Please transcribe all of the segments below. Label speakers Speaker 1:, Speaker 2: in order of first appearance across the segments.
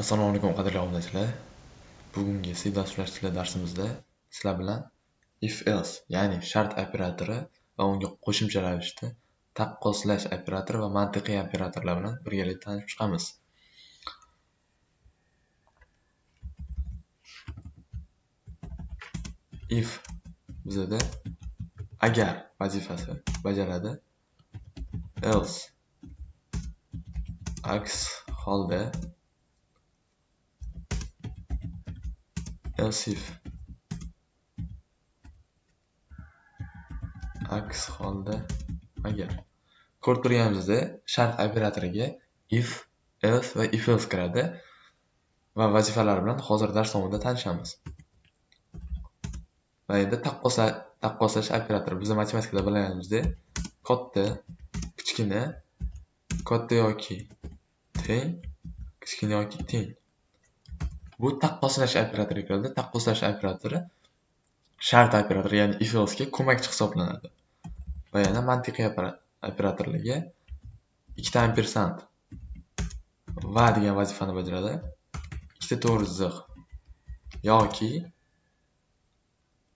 Speaker 1: Assalomu alaykum qadrli obunachilar. Bugungi C++ tili darsimizda sizlar bilan if else ya'ni shart operatori va unga qo'shimcha ravishda taqqoslash operatori va mantiqiy operatorlar bilan birgalikda tanishib chiqamiz. if bizada agar vazifasi bajaradi else aks holda else if aks holda agar ko'rib turganimizda shart operatoriga if else va if else kiradi va vazifalari bilan hozir dars davomida tanishamiz. Va endi taqqoslash operatori biza matematikada bilganimizdek katta kichkina katta yoki teng kichkina yoki teng. Bu taqqoslash operatori keladi taqqoslash operatori shart operatori ya'ni if else'ga ko'makchi hisoblanadi. Va yana mantiqiy operatorlarga ikkita ampersand va degan vazifani bajaradi. Ikkita to'g'ri chiziq yoki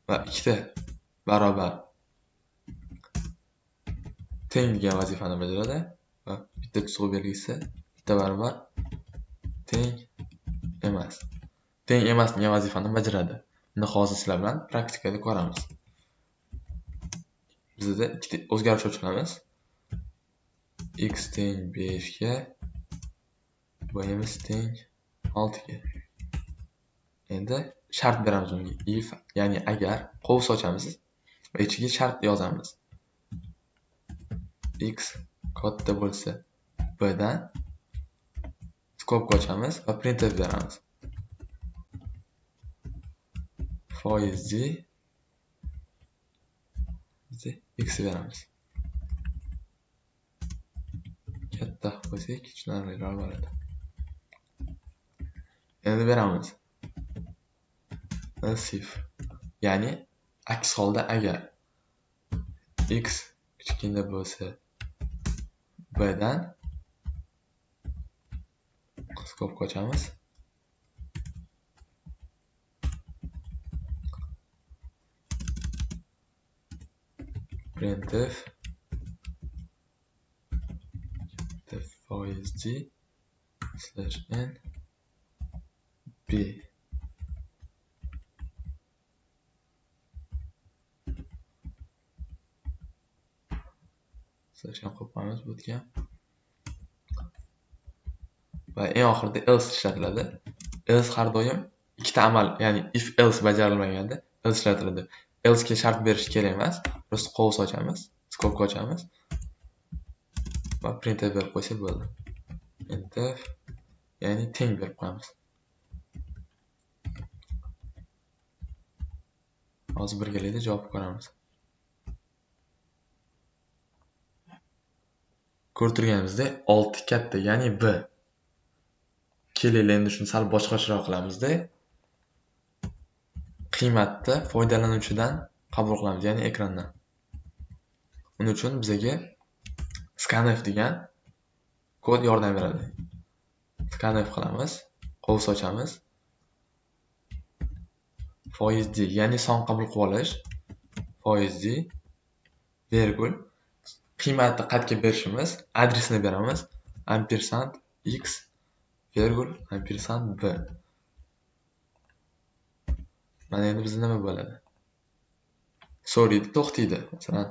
Speaker 1: va ikkita barobar teng degan vazifani bajaradi. Va bitta chiziq belgisi bitta barobar teng emas. Teng emas degan vazifani bajaradi. Buni hozir sizlar bilan praktikada ko'ramiz. Bizda ikkita o'zgaruvchi qilamiz x teng 5 ga teng 6 ga endi shart beramiz unga. If ya'ni agar qovus ochamiz va ichiga shart yozamiz. X katta bo'lsa b dan skobka ochamiz va printf beramiz. Foizli x beramiz. Katta qo'ysak tushunarliroq bo'ladi. Endi beramiz. If ya'ni aks holda agar x kichkina bo'lsa b dan skobka ochamiz printf. Foiz g slash n. B slash ham qo'yib qo'yamiz bu yerga va eng oxirida else ishlatiladi. Else har doim ikkita amal ya'ni if else bajarilmaganda else ishlatiladi. Else'ga shart berish kerak emas. Просто qovus ochamiz skobka ochamiz va printf berib qo'ysak bo'ldi printf ya'ni teng berib qo'yamiz. Hozir birgalikda javob ko'ramiz. Ko'rib turganimizdek olti katta ya'ni b. kelaylik endi shuni sal boshqacharoq qilamizda. Qiymatni foydalanuvchidan qabul qilamiz ya'ni ekrandan. Uning uchun bizaga scanf degan kod yordam beradi. Scanf qilamiz qovus ochamiz. Foizli ya'ni son qabul qilib olish. Foizli vergul. Qiymatni qayerga berishimiz? Adresini beramiz. Ampersand x vergul ampersand b. Mana endi bizda nima bo'ladi? So'raydi to'xtaydi. Masalan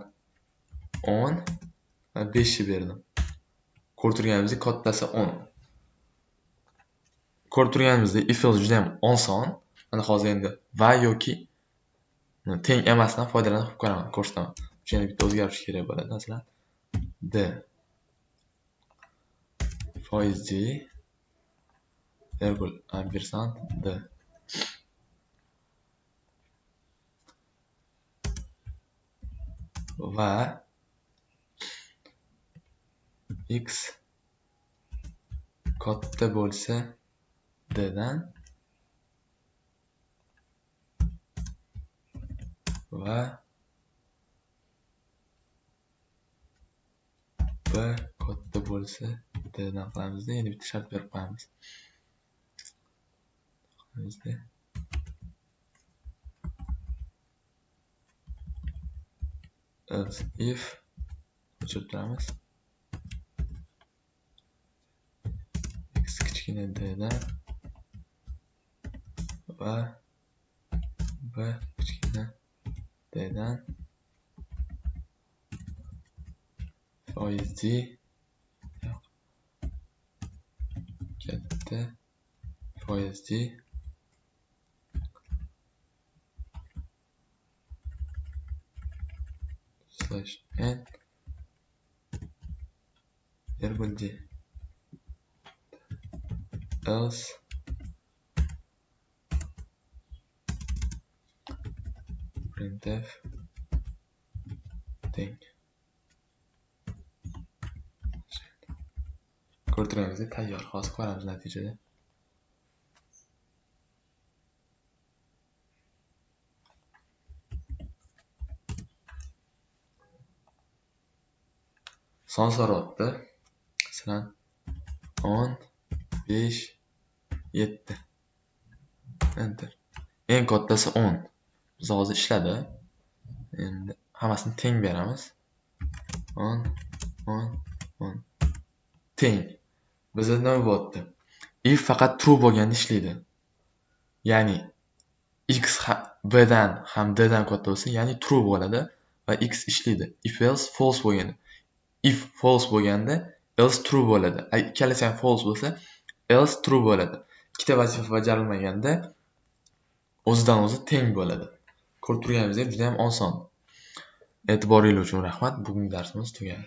Speaker 1: o'n va beshni berdim. Ko'rib turganimizdek kattasi o'n. Ko'rib turganimizdek if juda yam oson. Mana hozir endi va yoki teng emasdan foydalanib ko'raman ko'rsataman. Uchun bitta o'zgarish kerak bo'ladi. Masalan d. Foizli virgul ampersand d va x katta bo'lsa d dan va b katta bo'lsa d dan qilamizda yana bitta shart berib qo'yamiz. Bizda else if o'chirib turamiz x kichkina d dan va b kichkina d dan foizli yo'q, katta slash n bo'ldi else printf teng ko'rib turganingizdek tayyor. Hozir ko'ramiz natijada son so'rayapti masalan o'n besh yetti. Enter. Eng kattasi o'n. Biz hozir ishladi. Endi hammasini teng beramiz. O'n o'n o'n. Teng. Bizda nima bo'lyapti if faqat true bo'lganda ishlaydi. Ya'ni x b dan ham d dan katta bo'lsa ya'ni true bo'ladi va x ishlaydi. If else false bo'lganda. If false bo'lganda else true bo'ladi. Ikkalasi ham false bo'lsa else true bo'ladi. Ikkita vazifa bajarilmaganda o'zidan o'zi teng bo'ladi. Ko'rib turganingizdek juda ham oson. E'tiboringiz uchun rahmat. Bugungi darsimiz tugadi.